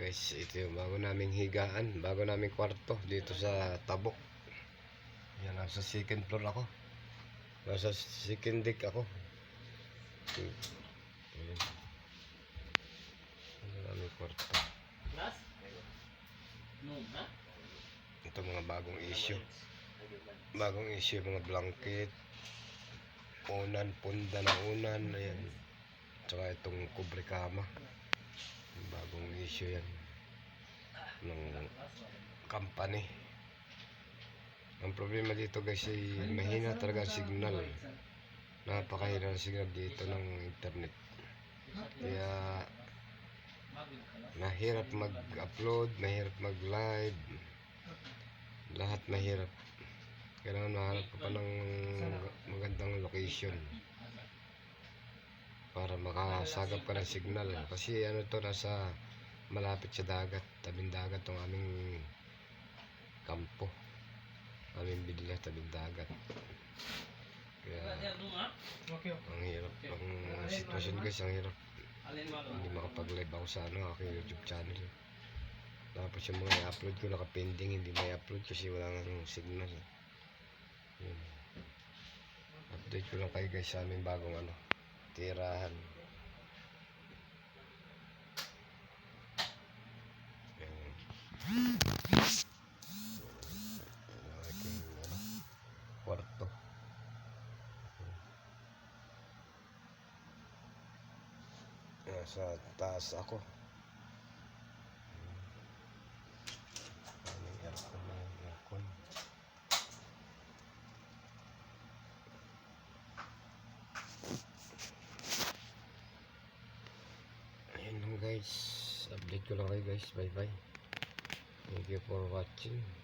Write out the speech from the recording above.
guys, ito yung bago naming higaan, bago naming kwarto dito sa Tabok. Yan, nasa second floor ako. Nasa second deck ako. Ano naming kwarto. Ito mga bagong issue. Bagong issue, mga blanket. Unan, punda ng unan. Ayan. Tsaka itong kubre kama. Bagong issue yan. Ng company. Ang problema dito guys ay mahina talaga ang signal. Napakahina ang signal dito ng internet. Kaya mahirap mag-upload, mahirap mag-live. Lahat mahirap. Kailangan mahanap ka pa ng magandang location para makasagap ka ng signal. Kasi ano to nasa malapit sa dagat, tabing dagat tong aming kampo. Aming bidla tabing dagat. Kaya Okay. ang hirap ang sitwasyon guys, ang hirap. Hindi makapag-live ako sa ano, aking YouTube channel. Tapos yung mga i-upload ko naka-pending, hindi may upload kasi wala nga signal. Yun. Update ko lang kayo guys sa aming bagong ano, tirahan. Yan. Ang aking ano, kwarto. Taas ako. Ano yung aircon na yung aircon? Ayun lang guys. Update ko lang kayo guys. Bye bye. Thank you for watching.